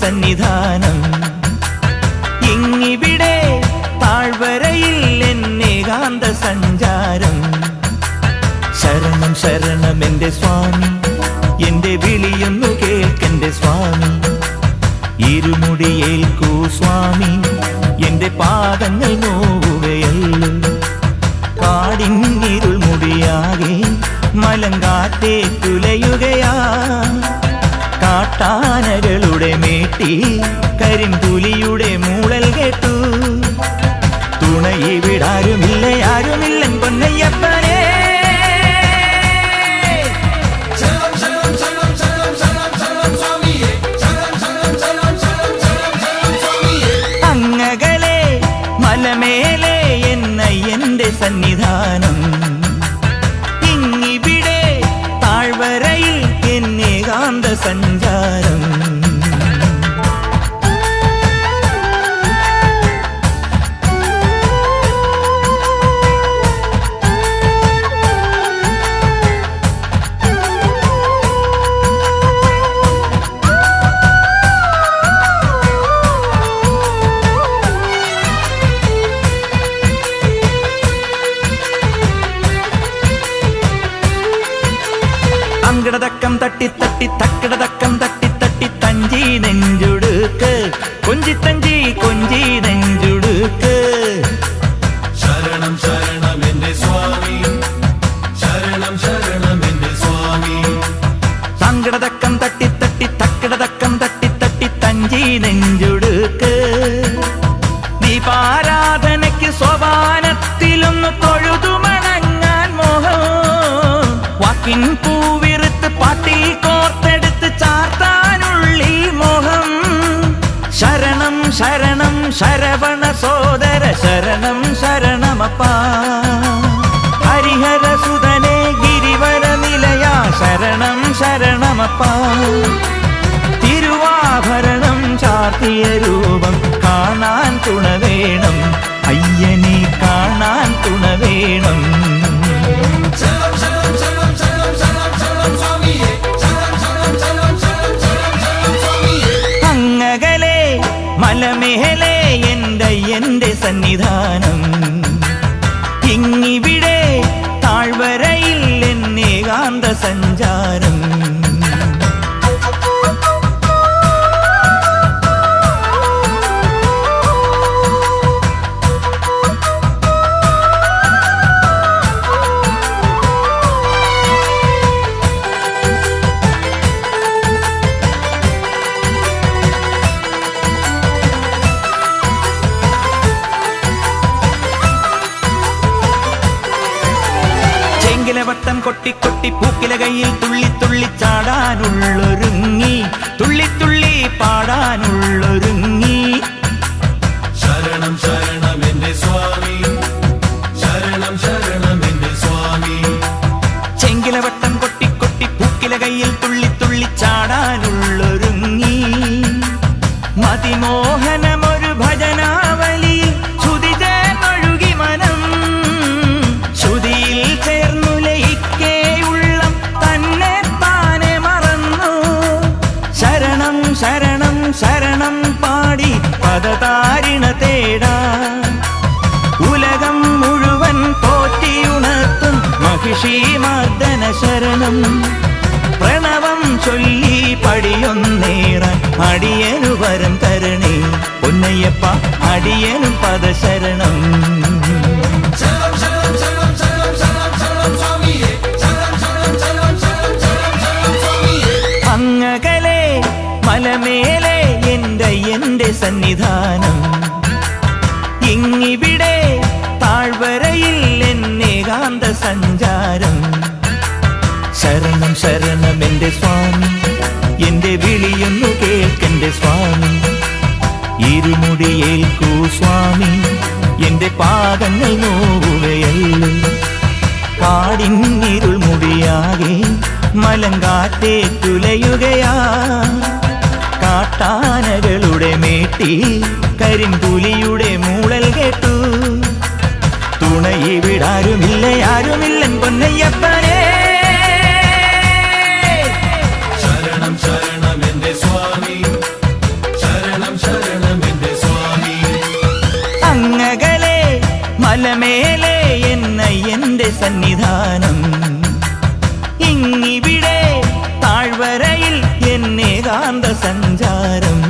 സന്നിധാനം. ഇങ്ങിവിടെ താഴ്വരയിൽ എന്നെ കാന്ത സഞ്ചാരം. ശരണം ശരണം എന്റെ സ്വാമി എന്റെ വിളിയൊന്നു കേൾക്കെന്റെ സ്വാമി. ഇരുമുടിയേൽക്കൂ സ്വാമി എന്റെ പാദങ്ങൾ നോവുകയല്ലോ. കാടിങ്ങിരുൾ മുടിയാകെ മലങ്കാറ്റേ തുലയുകയാ കാട്ടാനകളുടെ മേട്ടി കരിമ്പുലിയുടെ മൂളൽ കേട്ടു. തുണയിവിടാരുമില്ല ആരുമില്ലൻ പൊന്നയ്യപ്പനെ. അങ്ങകലെ മലമേലെ എന്ന എന്റെ സന്നിധാനം. ഇങ്ങിവിടെ താഴ്വരയിൽ എന്നേകാന്ത സഞ്ചാരം தக்கடதக்கம் தட்டி தட்டி தக்கடதக்கம் தட்டி தட்டி தஞ்சி நெஞ்சுடுக்கு. கொஞ்சி தஞ்சி கொஞ்சி நெஞ்சுடுக்கு. சரணம் சரணம் என்று சுவாமி. சரணம் சரணம் என்று சுவாமி. தங்கடதக்கம் தட்டி சரவண சோதர சரணம் சரணமப்பா. ஹரிஹர சுதனே கிரிவர நிலையா சரணம் சரணமப்பா. திருவாபரணம் சாத்திய ரூபம் காணான் துண வேணும் ஐயனே காணான் துண மலமேல എന്റെ സന്നിധാനം. ചെങ്കിലവട്ടം കൊട്ടി കൊട്ടി പൂക്കില കയ്യിൽ തുള്ളി തുള്ളി ചാടാനുള്ളൊരുങ്ങി തുള്ളി തുള്ളി പാടാനുള്ളൊരുങ്ങി. ശരണം ശരണം. ശരണം. പ്രണവം ചൊല്ലി പടിയൊന്നേറാൻ അടിയനു വരം തരണേ. പൊന്നയ്യപ്പ അടിയനു പദശരണം. ശരണം മലമേലെ ശരണം ശരണം സന്നിധാനം. ശരണം ശരണം എന്റെ സ്വാമി. എന്റെ വിളിയൊന്നു കേൾക്കെന്റെ സ്വാമി. ഇരുമുടിയേൽക്കൂ സ്വാമി എന്റെ പാദങ്ങൾ നോവുകയല്ലോ. കാടിന്നിരുൾ മുടിയാകെ മലങ്കാറ്റേ തുലയുകയാ. കാട്ടാനകളുടെ മേട്ടി കരിമ്പുലിയുടെ മൂളൽ കേട്ടു. തുണയിവിടാരുമില്ല ആരുമില്ലൻ പൊന്നയ്യപ്പനേ. സന്നിധാനം. ഇങ്ങിവിടെ താഴ്വരയിൽ എന്നേകാന്ത സഞ്ചാരം